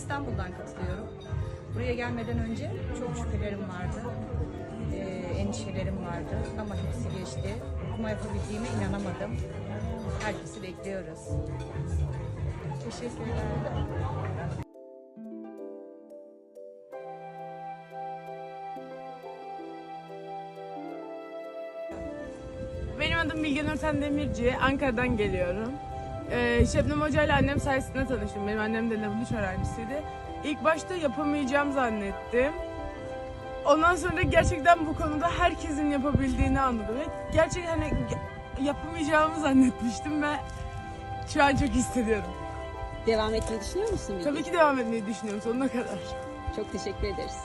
İstanbul'dan katılıyorum. Buraya gelmeden önce çok şüphelerim vardı. Ee, endişelerim vardı ama hepsi geçti. Okuma yapabildiğime inanamadım. Herkesi bekliyoruz. Teşekkürler. Benim adım Bilge Nurten Demirci. Ankara'dan geliyorum. Ee, Şebnem Hoca ile annem sayesinde tanıştım. Benim annem de Level 3 öğrencisiydi. İlk başta yapamayacağım zannettim. Ondan sonra gerçekten bu konuda herkesin yapabildiğini anladım. Ve gerçekten hani yapamayacağımı zannetmiştim ve şu an çok hissediyorum. Devam etmeyi düşünüyor musun? Tabii ki devam etmeyi düşünüyorum sonuna kadar. Çok teşekkür ederiz.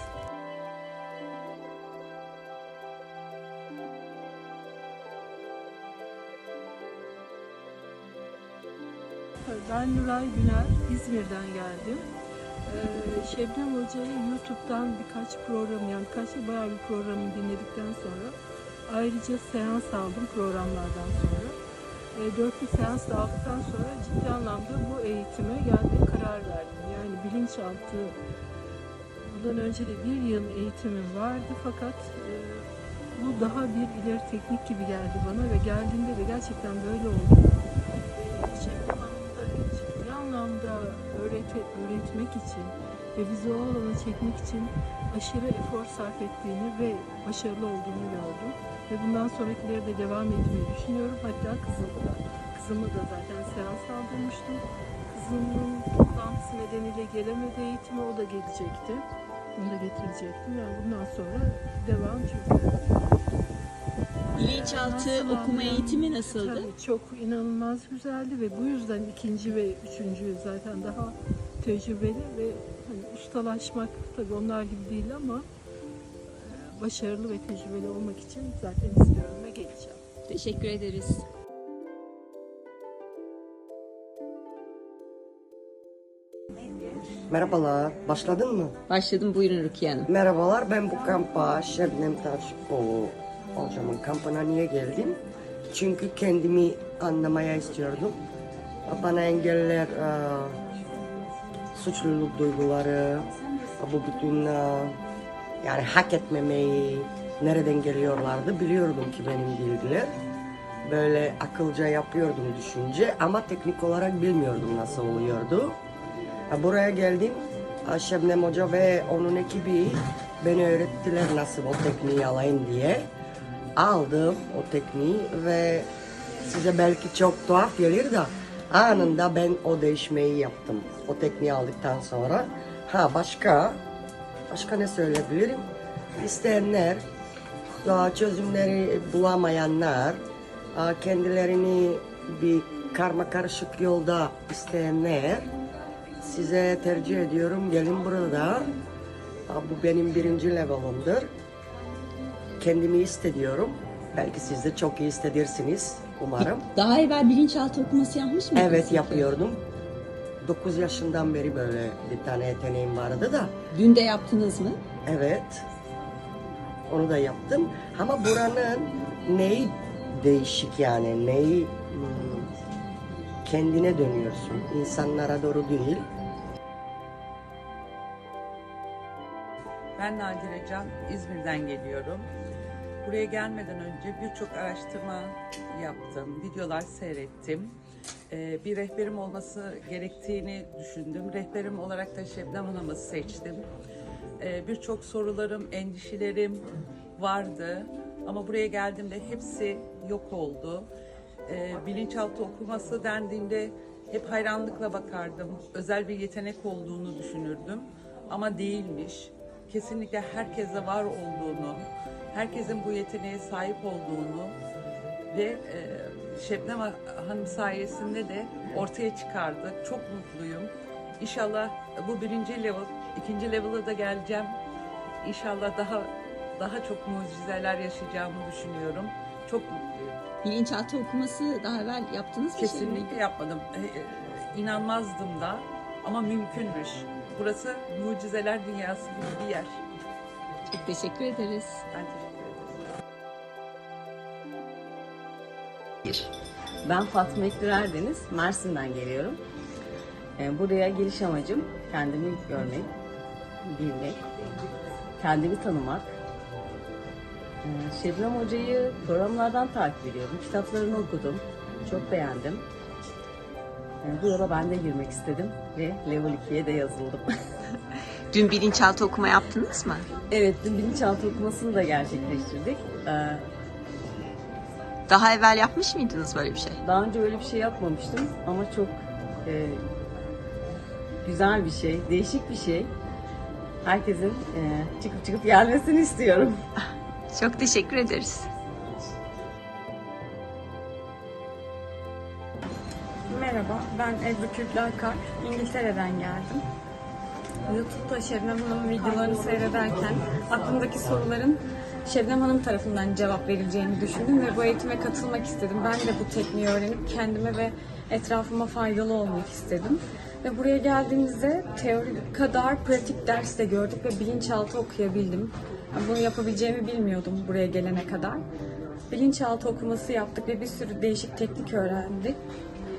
Ben Nuray Güner, İzmir'den geldim. Ee, Şebnem Hoca'yı YouTube'dan birkaç program, yani birkaç bayağı bir programı dinledikten sonra ayrıca seans aldım programlardan sonra. E, dörtlü seans aldıktan sonra ciddi anlamda bu eğitime gelmeye karar verdim. Yani bilinçaltı, bundan önce de bir yıl eğitimim vardı fakat e, bu daha bir ileri teknik gibi geldi bana ve geldiğinde de gerçekten böyle oldu. Şebnem öğrete, öğretmek için ve bizi o alana çekmek için aşırı efor sarf ettiğini ve başarılı olduğunu gördüm. Ve bundan sonrakileri de devam etmeyi düşünüyorum. Hatta kızımı da, kızımı da zaten seans aldırmıştım. Kızımın toplantısı nedeniyle gelemedi eğitime, o da gelecekti. Onu da getirecektim. Yani bundan sonra devam çünkü Bilinçaltı okuma eğitimi nasıldı? Tabii çok inanılmaz güzeldi ve bu yüzden ikinci ve üçüncü zaten daha tecrübeli ve hani ustalaşmak tabii onlar gibi değil ama e, başarılı ve tecrübeli olmak için zaten istiyorum ve geleceğim. Teşekkür ederiz. Merhabalar, başladın mı? Başladım buyurun Rukiye Hanım. Merhabalar, ben bu kampa Şebnem Taşpoğlu hocamın kampına niye geldim? Çünkü kendimi anlamaya istiyordum. Bana engeller, e, suçluluk duyguları, bu bütün e, yani hak etmemeyi nereden geliyorlardı biliyordum ki benim bilgiler. Böyle akılca yapıyordum düşünce ama teknik olarak bilmiyordum nasıl oluyordu. Ha, Buraya geldim. Şebnem Hoca ve onun ekibi beni öğrettiler nasıl o tekniği alayım diye. Aldım o tekniği ve size belki çok tuhaf gelir de anında ben o değişmeyi yaptım. O tekniği aldıktan sonra. Ha başka, başka ne söyleyebilirim? İsteyenler, çözümleri bulamayanlar, kendilerini bir karma karışık yolda isteyenler size tercih ediyorum. Gelin burada. Bu benim birinci level'ımdır. Kendimi hissediyorum. Belki siz de çok iyi hissedirsiniz umarım. Daha evvel bilinçaltı okuması yapmış mıydınız? Evet peki? yapıyordum. 9 yaşından beri böyle bir tane yeteneğim vardı da. Dün de yaptınız mı? Evet. Onu da yaptım. Ama buranın neyi değişik yani neyi hmm, kendine dönüyorsun. İnsanlara doğru değil. Ben Nadire Can, İzmir'den geliyorum. Buraya gelmeden önce birçok araştırma yaptım, videolar seyrettim. Ee, bir rehberim olması gerektiğini düşündüm. Rehberim olarak da Şebnem Hanım'ı seçtim. Ee, birçok sorularım, endişelerim vardı. Ama buraya geldiğimde hepsi yok oldu. Ee, bilinçaltı okuması dendiğinde hep hayranlıkla bakardım. Özel bir yetenek olduğunu düşünürdüm. Ama değilmiş kesinlikle herkese var olduğunu, herkesin bu yeteneğe sahip olduğunu ve e, Şebnem Hanım sayesinde de ortaya çıkardık. Çok mutluyum. İnşallah bu birinci level, ikinci level'a da geleceğim. İnşallah daha daha çok mucizeler yaşayacağımı düşünüyorum. Çok mutluyum. Bilinçaltı okuması daha evvel yaptığınız bir şey miydi? Kesinlikle yapmadım. E, e, İnanmazdım da ama mümkünmüş. Burası mucizeler dünyası gibi bir yer. Çok teşekkür ederiz. Ben teşekkür ederim. Ben Fatma İktir Erdeniz, Mersin'den geliyorum. E, buraya geliş amacım kendimi görmek, bilmek, kendimi tanımak. E, Şebnem Hoca'yı programlardan takip ediyorum. Kitaplarını okudum. Çok beğendim. E, bu yola ben de girmek istedim ve Level 2'ye de yazıldım. Dün bilinçaltı okuma yaptınız mı? evet, dün bilinçaltı okumasını da gerçekleştirdik. E, Daha evvel yapmış mıydınız böyle bir şey? Daha önce öyle bir şey yapmamıştım ama çok e, güzel bir şey, değişik bir şey. Herkesin e, çıkıp çıkıp gelmesini istiyorum. Çok teşekkür ederiz. Merhaba, ben Ebru Kürklakar. İngiltere'den geldim. YouTube'da Şebnem Hanım videolarını seyrederken aklımdaki soruların Şebnem Hanım tarafından cevap verileceğini düşündüm ve bu eğitime katılmak istedim. Ben de bu tekniği öğrenip kendime ve etrafıma faydalı olmak istedim. Ve buraya geldiğimizde teori kadar pratik ders de gördük ve bilinçaltı okuyabildim. Bunu yapabileceğimi bilmiyordum buraya gelene kadar. Bilinçaltı okuması yaptık ve bir sürü değişik teknik öğrendik.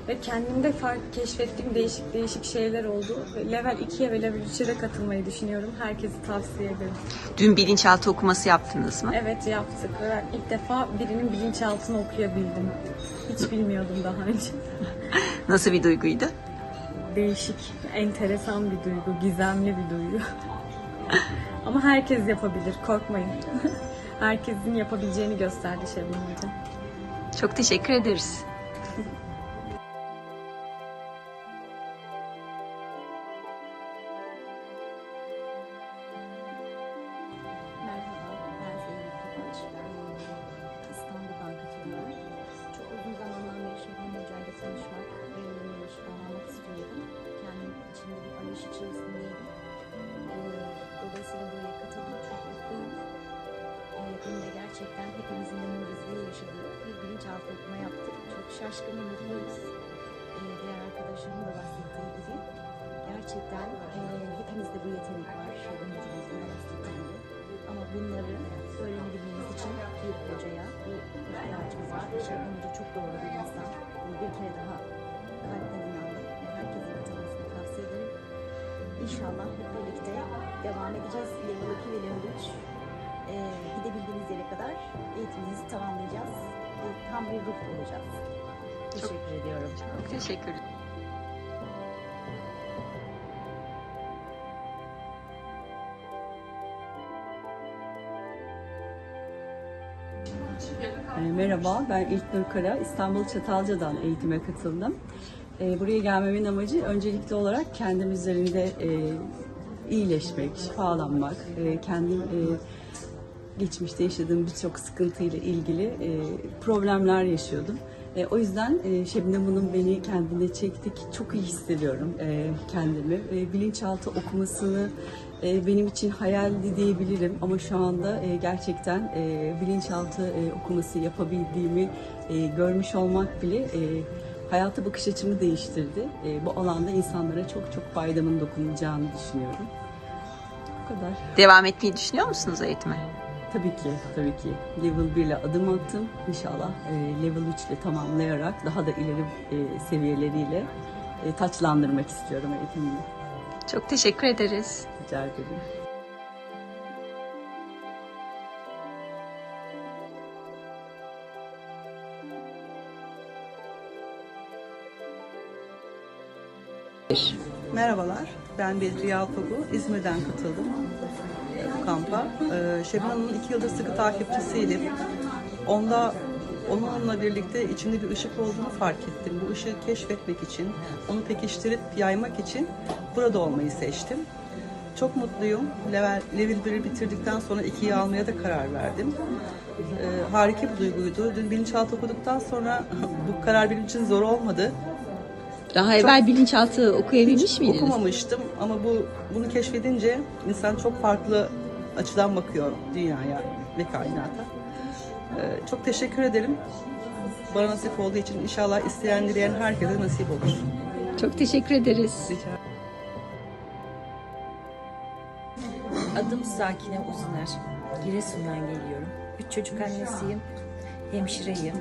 Ve kendimde fark keşfettiğim değişik değişik şeyler oldu. Ve Level 2'ye ve Level 3'e de katılmayı düşünüyorum. Herkese tavsiye ederim. Dün bilinçaltı okuması yaptınız mı? Evet yaptık ben ilk defa birinin bilinçaltını okuyabildim. Hiç bilmiyordum daha önce. Nasıl bir duyguydu? Değişik, enteresan bir duygu, gizemli bir duygu. Ama herkes yapabilir, korkmayın. Herkesin yapabileceğini gösterdi Şebnem. Çok teşekkür ederiz. Şaşkın ve mutluyuz. Ee, diğer arkadaşlarım da bahsettiği gibi. Gerçekten e, hepimizde bu yetenek var. Hocamızın da bahsettiği gibi. Ama bunları öğrenebilmemiz için bir hocaya bir ihtiyacımız var. Şebnem Hoca çok doğru bir insan. Bir kere daha kalpten inandım ve herkesin katılmasını tavsiye ederim. İnşallah hep birlikte devam edeceğiz. Level 2 ve Level 3. Ee, gidebildiğimiz yere kadar eğitimimizi tamamlayacağız. Ve tam bir ruh olacağız. Teşekkür ediyorum. Çok teşekkür E, Merhaba, ben İlknur Kara. İstanbul Çatalca'dan eğitime katıldım. E, Buraya gelmemin amacı öncelikli olarak kendim üzerinde e, iyileşmek, şifalanmak, e, kendim e, geçmişte yaşadığım birçok sıkıntıyla ilgili problemler yaşıyordum. E, o yüzden e, Şebnem Hanım beni kendine çektik. Çok iyi hissediyorum e, kendimi. E, bilinçaltı okumasını e, benim için hayaldi diyebilirim ama şu anda e, gerçekten e, bilinçaltı e, okuması yapabildiğimi e, görmüş olmak bile e, hayata bakış açımı değiştirdi. E, bu alanda insanlara çok çok faydamın dokunacağını düşünüyorum. Bu kadar. Devam etmeyi düşünüyor musunuz eğitime? Tabii ki, tabii ki. Level 1 ile adım attım. İnşallah e, level 3 ile tamamlayarak daha da ileri e, seviyeleriyle e, taçlandırmak istiyorum eğitimimi. Çok teşekkür ederiz. Rica ederim. Merhabalar, ben Bedriye Alpagu. İzmir'den katıldım kampa. Ee, Şebnem Hanım'ın iki yıldır sıkı takipçisiydim. Onda onunla birlikte içinde bir ışık olduğunu fark ettim. Bu ışığı keşfetmek için, onu pekiştirip yaymak için burada olmayı seçtim. Çok mutluyum. Level, level 1'i bitirdikten sonra 2'yi almaya da karar verdim. Ee, harika bir duyguydu. Dün bilinçaltı okuduktan sonra bu karar benim için zor olmadı. Daha evvel bilinçaltı okuyabilmiş miydiniz? Okumamıştım ama bu bunu keşfedince insan çok farklı açıdan bakıyor dünyaya ve kainata. Ee, çok teşekkür ederim. Bana nasip olduğu için inşallah isteyen dileyen herkese nasip olur. Çok teşekkür ederiz. Rica Adım Sakine Uzuner. Giresun'dan geliyorum. Üç çocuk annesiyim. Hemşireyim.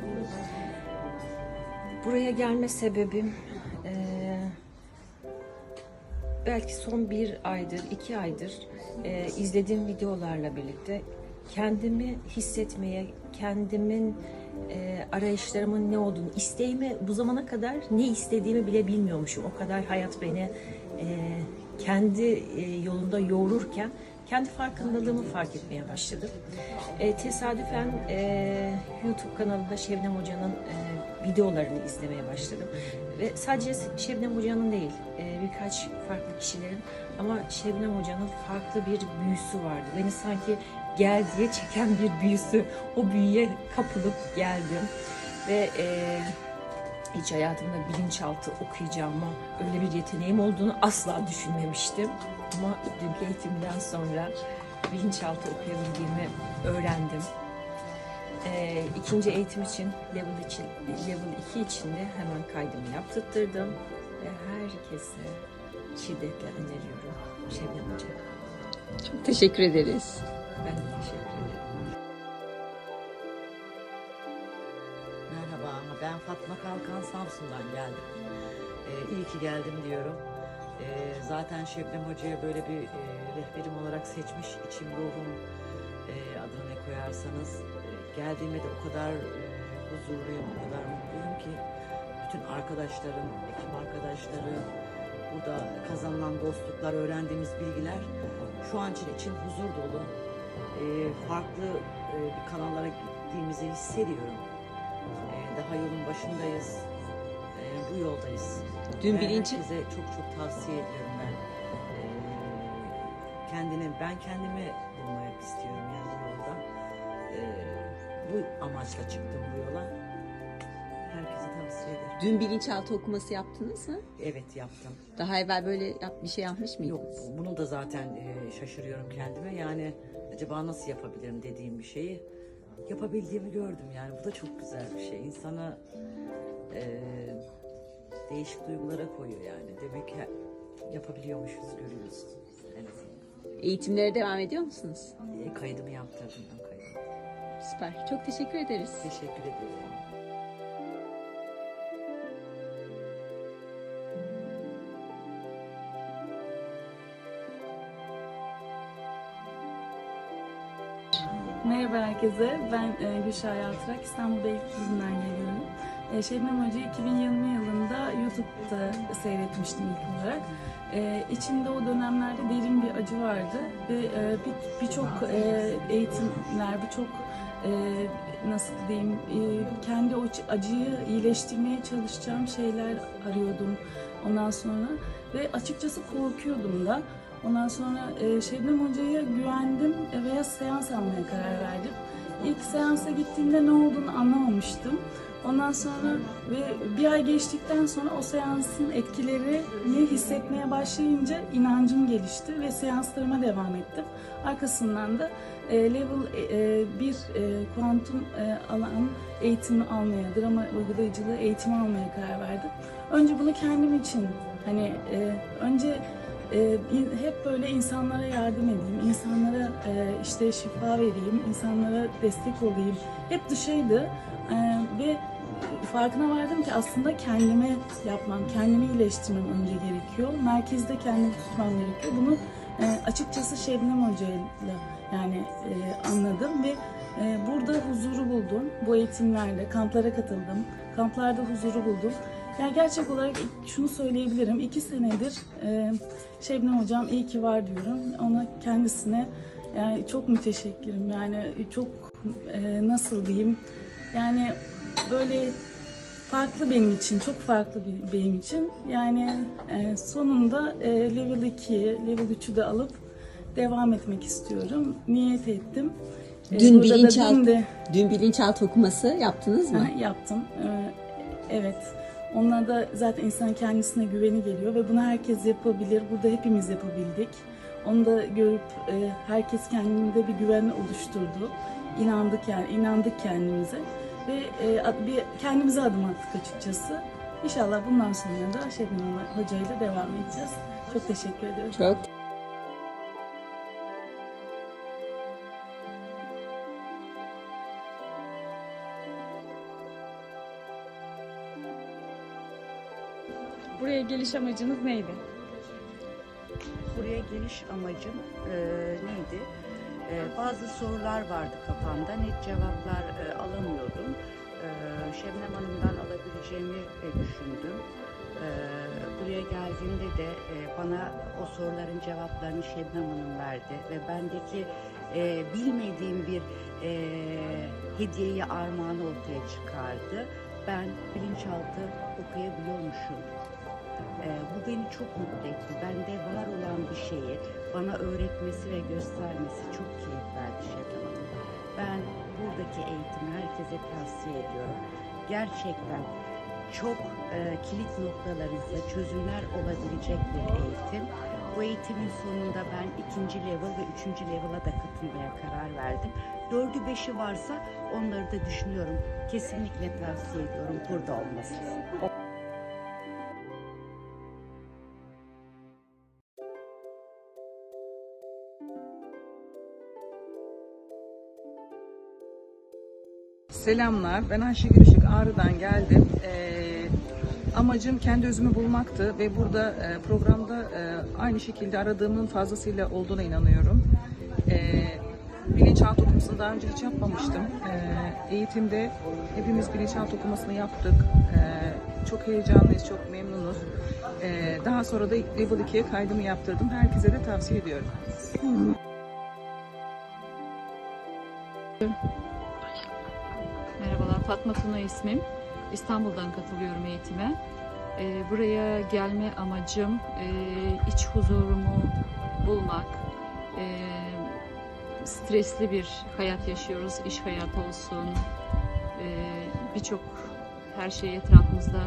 Buraya gelme sebebim belki son bir aydır, iki aydır e, izlediğim videolarla birlikte kendimi hissetmeye, kendimin e, arayışlarımın ne olduğunu, isteğimi bu zamana kadar ne istediğimi bile bilmiyormuşum. O kadar hayat beni e, kendi e, yolunda yoğururken kendi farkındalığımı fark etmeye başladım. E, tesadüfen e, YouTube kanalında Şebnem Hoca'nın e, videolarını izlemeye başladım. Ve sadece Şebnem Hoca'nın değil, e, birkaç farklı kişilerin ama Şebnem Hoca'nın farklı bir büyüsü vardı. Beni sanki gel diye çeken bir büyüsü, o büyüye kapılıp geldim. Ve e, hiç hayatımda bilinçaltı okuyacağımı, öyle bir yeteneğim olduğunu asla düşünmemiştim. Ama dünkü eğitimden sonra bilinçaltı okuyabildiğimi öğrendim. Ee, ikinci eğitim için level, için, level 2 için de hemen kaydımı yaptırttırdım. Ve herkese şiddetle öneriyorum Şebnem Hoca. Çok teşekkür ederiz. Ben de teşekkür ederim. Merhaba, ben Fatma Kalkan Samsun'dan geldim. Ee, iyi ki geldim diyorum. Ee, zaten Şebnem Hoca'ya böyle bir e, rehberim olarak seçmiş içim ruhum e, adını ne koyarsanız. E, geldiğime de o kadar e, huzurluyum, o kadar mutluyum ki bütün arkadaşlarım, ekip arkadaşları, burada kazanılan dostluklar, öğrendiğimiz bilgiler şu an için için huzur dolu. E, farklı e, bir kanallara gittiğimizi hissediyorum. Ee, daha yolun başındayız. Ee, bu yoldayız. Dün Ve bilinci- Herkese çok çok tavsiye ediyorum ben. Ee, kendine, ben kendimi bulmak istiyorum bu amaçla çıktım bu yola. Herkese tavsiye ederim. Dün bilinçaltı okuması yaptınız mı? Evet yaptım. Daha evvel böyle yap, bir şey yapmış Yok mıydınız? bunu da zaten e, şaşırıyorum kendime. Yani acaba nasıl yapabilirim dediğim bir şeyi yapabildiğimi gördüm. Yani bu da çok güzel bir şey. İnsana e, değişik duygulara koyuyor yani. Demek ki yapabiliyormuşuz görüyoruz. Evet. Eğitimlere devam ediyor musunuz? E, kaydımı yaptırdım. Süper. Çok teşekkür ederiz. Teşekkür ederim. Merhaba herkese. Ben e, Gülşah Yaltırak. İstanbul Beylikdüzü'nden geliyorum. E, Şebnem Hoca'yı 2020 yılında YouTube'da seyretmiştim ilk olarak. E, içinde o dönemlerde derin bir acı vardı ve e, bir- birçok e, eğitimler, birçok e, nasıl diyeyim, e, kendi o acıyı iyileştirmeye çalışacağım şeyler arıyordum ondan sonra ve açıkçası korkuyordum da. Ondan sonra e, Şebnem Hoca'ya güvendim e, veya seans almaya karar verdim. İlk seansa gittiğimde ne olduğunu anlamamıştım. Ondan sonra ve bir ay geçtikten sonra o seansın etkilerini hissetmeye başlayınca inancım gelişti ve seanslarıma devam ettim. Arkasından da level 1 kuantum e, alan eğitimi almaya, drama uygulayıcılığı eğitimi almaya karar verdim. Önce bunu kendim için hani e, önce hep böyle insanlara yardım edeyim, insanlara e, işte şifa vereyim, insanlara destek olayım. Hep dışıydı ve farkına vardım ki aslında kendime yapmam, kendimi iyileştirmem önce gerekiyor. Merkezde kendimi tutmam gerekiyor. Bunu e, açıkçası Şebnem Hoca'yla yani e, anladım ve e, burada huzuru buldum. Bu eğitimlerde, kamplara katıldım. Kamplarda huzuru buldum. Yani gerçek olarak şunu söyleyebilirim. iki senedir e, Şebnem Hocam iyi ki var diyorum. Ona kendisine yani çok müteşekkirim. Yani çok e, nasıl diyeyim yani böyle farklı benim için, çok farklı benim için. Yani e, sonunda e, level 2'yi, level 3'ü de alıp devam etmek istiyorum. Niyet ettim. E, Dün burada da bilinçaltı, dün de- dün bilinçaltı okuması yaptınız mı? Ha, yaptım. Ee, evet. Onunla da zaten insan kendisine güveni geliyor ve bunu herkes yapabilir. Burada hepimiz yapabildik. Onu da görüp e, herkes kendinde bir güven oluşturdu. İnandık yani, inandık kendimize ve e, bir kendimize adım attık açıkçası. İnşallah bundan sonra da Şebnem Hoca ile devam edeceğiz. Çok teşekkür ederim. Çok Buraya geliş amacınız neydi? buraya geliş amacım e, neydi? E, bazı sorular vardı kafamda. Net cevaplar e, alamıyordum. E, Şebnem Hanım'dan alabileceğimi e, düşündüm. E, buraya geldiğimde de e, bana o soruların cevaplarını Şebnem Hanım verdi ve bendeki e, bilmediğim bir e, hediyeyi armağanı ortaya çıkardı. Ben bilinçaltı okuyabiliyormuşum. Ee, bu beni çok mutlu etti. Bende var olan bir şeyi bana öğretmesi ve göstermesi çok keyif verdi Şebnem. Ben buradaki eğitimi herkese tavsiye ediyorum. Gerçekten çok e, kilit noktalarınızda çözümler olabilecek bir eğitim. Bu eğitimin sonunda ben ikinci level ve üçüncü level'a da katılmaya karar verdim. Dördü beşi varsa onları da düşünüyorum. Kesinlikle tavsiye ediyorum burada olmasını. Selamlar, ben Ayşegül Işık Ağrı'dan geldim. Ee, amacım kendi özümü bulmaktı ve burada e, programda e, aynı şekilde aradığımın fazlasıyla olduğuna inanıyorum. Ee, bilinçaltı okumasını daha önce hiç yapmamıştım. Ee, eğitimde hepimiz bilinçaltı okumasını yaptık. Ee, çok heyecanlıyız, çok memnunuz. Ee, daha sonra da Level 2'ye kaydımı yaptırdım. Herkese de tavsiye ediyorum. Fatma Tuna ismim. İstanbul'dan katılıyorum eğitime. Ee, buraya gelme amacım e, iç huzurumu bulmak. Ee, stresli bir hayat yaşıyoruz, iş hayatı olsun. Ee, Birçok her şey etrafımızda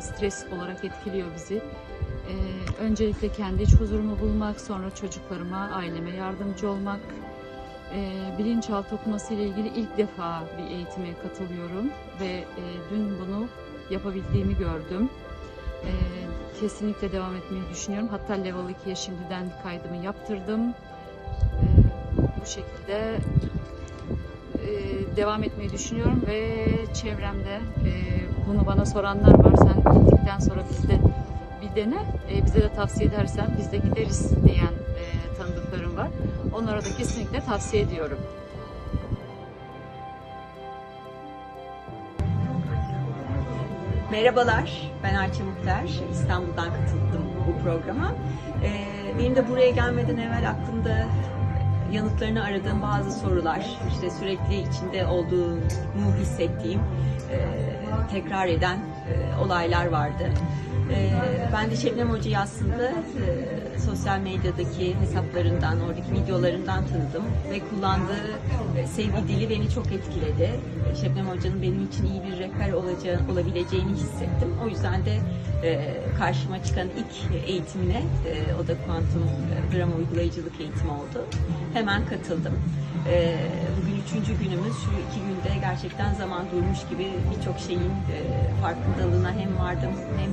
stres olarak etkiliyor bizi. Ee, öncelikle kendi iç huzurumu bulmak, sonra çocuklarıma, aileme yardımcı olmak, e, bilinçaltı okuması ile ilgili ilk defa bir eğitime katılıyorum ve e, dün bunu yapabildiğimi gördüm. E, kesinlikle devam etmeyi düşünüyorum. Hatta level 2'ye şimdiden kaydımı yaptırdım. E, bu şekilde e, devam etmeyi düşünüyorum ve çevremde e, bunu bana soranlar var. Sen gittikten sonra bizde bir dene, e, bize de tavsiye edersen biz de gideriz diyen e, tanıdıklarım var. Onlara da kesinlikle tavsiye ediyorum. Merhabalar, ben Ayça Muhter. İstanbul'dan katıldım bu programa. Ee, benim de buraya gelmeden evvel aklımda yanıtlarını aradığım bazı sorular, işte sürekli içinde olduğumu hissettiğim, e, tekrar eden e, olaylar vardı. E, ben de Şebnem Hoca'yı aslında e, sosyal medyadaki hesaplarından, oradaki videolarından tanıdım ve kullandığı sevgi dili beni çok etkiledi. Şebnem Hoca'nın benim için iyi bir rehber olacağı, olabileceğini hissettim. O yüzden de e, karşıma çıkan ilk eğitimine, e, o da kuantum e, drama uygulayıcılık eğitimi oldu. Hemen katıldım. E, bugün üçüncü günümüz. Şu iki günde gerçekten zaman durmuş gibi birçok şeyin e, farkındalığına hem vardım hem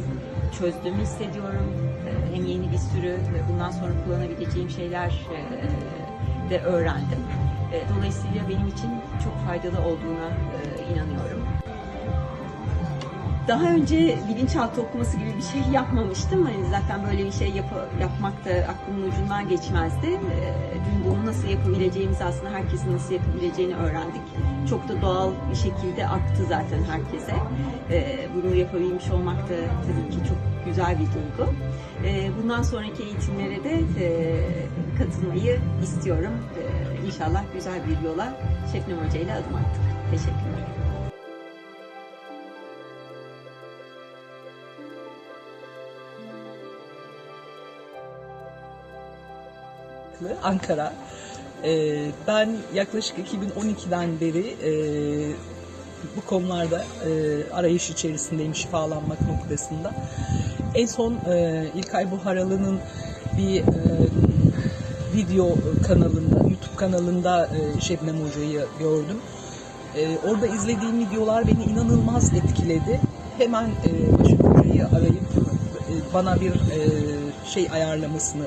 çözdüğümü hissediyorum. E, hem yeni bir sürü bundan sonra kullanabileceğim şeyler e, de öğrendim. E, dolayısıyla benim için çok faydalı olduğuna e, inanıyorum. Daha önce bilinçaltı okuması gibi bir şey yapmamıştım. Hani zaten böyle bir şey yap- yapmak da aklımın ucundan geçmezdi. Ee, Dün bunu nasıl yapabileceğimizi aslında herkesin nasıl yapabileceğini öğrendik. Çok da doğal bir şekilde aktı zaten herkese. Ee, Bunu yapabilmiş olmak da tabii ki çok güzel bir duygu. Ee, Bundan sonraki eğitimlere de e, katılmayı istiyorum. Ee, İnşallah güzel bir yola Şebnem Hoca ile adım attık. Teşekkürler. Ankara. Ee, ben yaklaşık 2012'den beri e, bu konularda e, arayış içerisindeyim şifalanmak noktasında. En son e, İlkay Buharalı'nın bir e, video kanalında, YouTube kanalında e, Şebnem Hoca'yı gördüm. E, orada izlediğim videolar beni inanılmaz etkiledi. Hemen e, Başak Hoca'yı arayıp e, bana bir e, şey ayarlamasını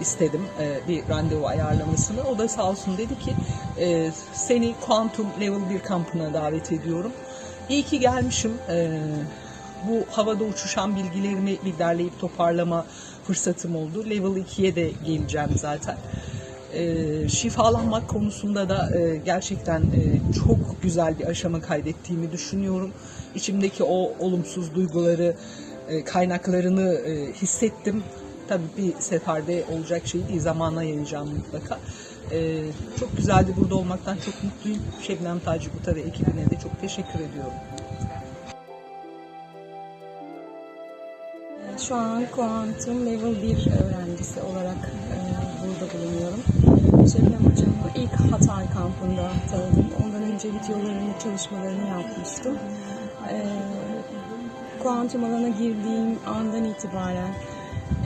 istedim e, bir randevu ayarlamasını. O da sağ olsun dedi ki e, seni Quantum Level 1 kampına davet ediyorum. İyi ki gelmişim. E, bu havada uçuşan bilgilerimi bir derleyip toparlama fırsatım oldu. Level 2'ye de geleceğim zaten. E, şifalanmak konusunda da e, gerçekten e, çok güzel bir aşama kaydettiğimi düşünüyorum. İçimdeki o olumsuz duyguları, e, kaynaklarını e, hissettim. Tabii bir seferde olacak şey değil, zamana yayacağım mutlaka. E, çok güzeldi burada olmaktan çok mutluyum. Şebnem Tacikuta ve ekibine de çok teşekkür ediyorum. Şu an Kuantum Level 1 öğrencisi olarak e, burada bulunuyorum. Şebnem Hocam'ı ilk Hatay kampında tanıdım. Ondan önce videolarını, çalışmalarını yapmıştım. E, kuantum alana girdiğim andan itibaren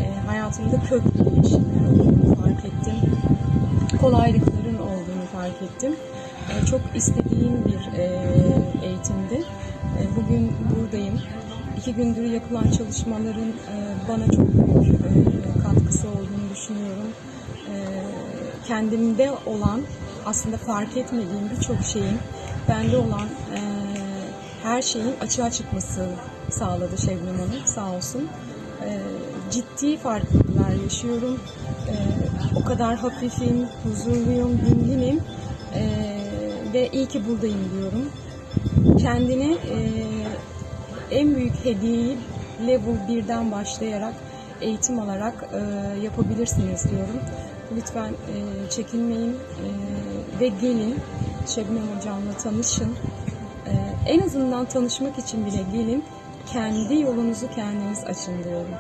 e, hayatımda köklü değişimler olduğunu fark ettim. Kolaylıkların olduğunu fark ettim. E, çok istediğim bir e, eğitimdi. E, bugün buradayım. İki gündür yapılan çalışmaların e, bana çok büyük e, katkısı olduğunu düşünüyorum. E, kendimde olan aslında fark etmediğim birçok şeyin bende olan e, her şeyin açığa çıkması sağladı Şebnem Hanım sağ olsun. E, ciddi farklılıklar yaşıyorum. E, o kadar hafifim, huzurluyum, dinginim e, ve iyi ki buradayım diyorum. Kendini e, en büyük hediyeyi level 1'den başlayarak eğitim alarak e, yapabilirsiniz diyorum. Lütfen e, çekinmeyin e, ve gelin Şebnem Hocam'la tanışın. E, en azından tanışmak için bile gelin. Kendi yolunuzu kendiniz açın diyorum.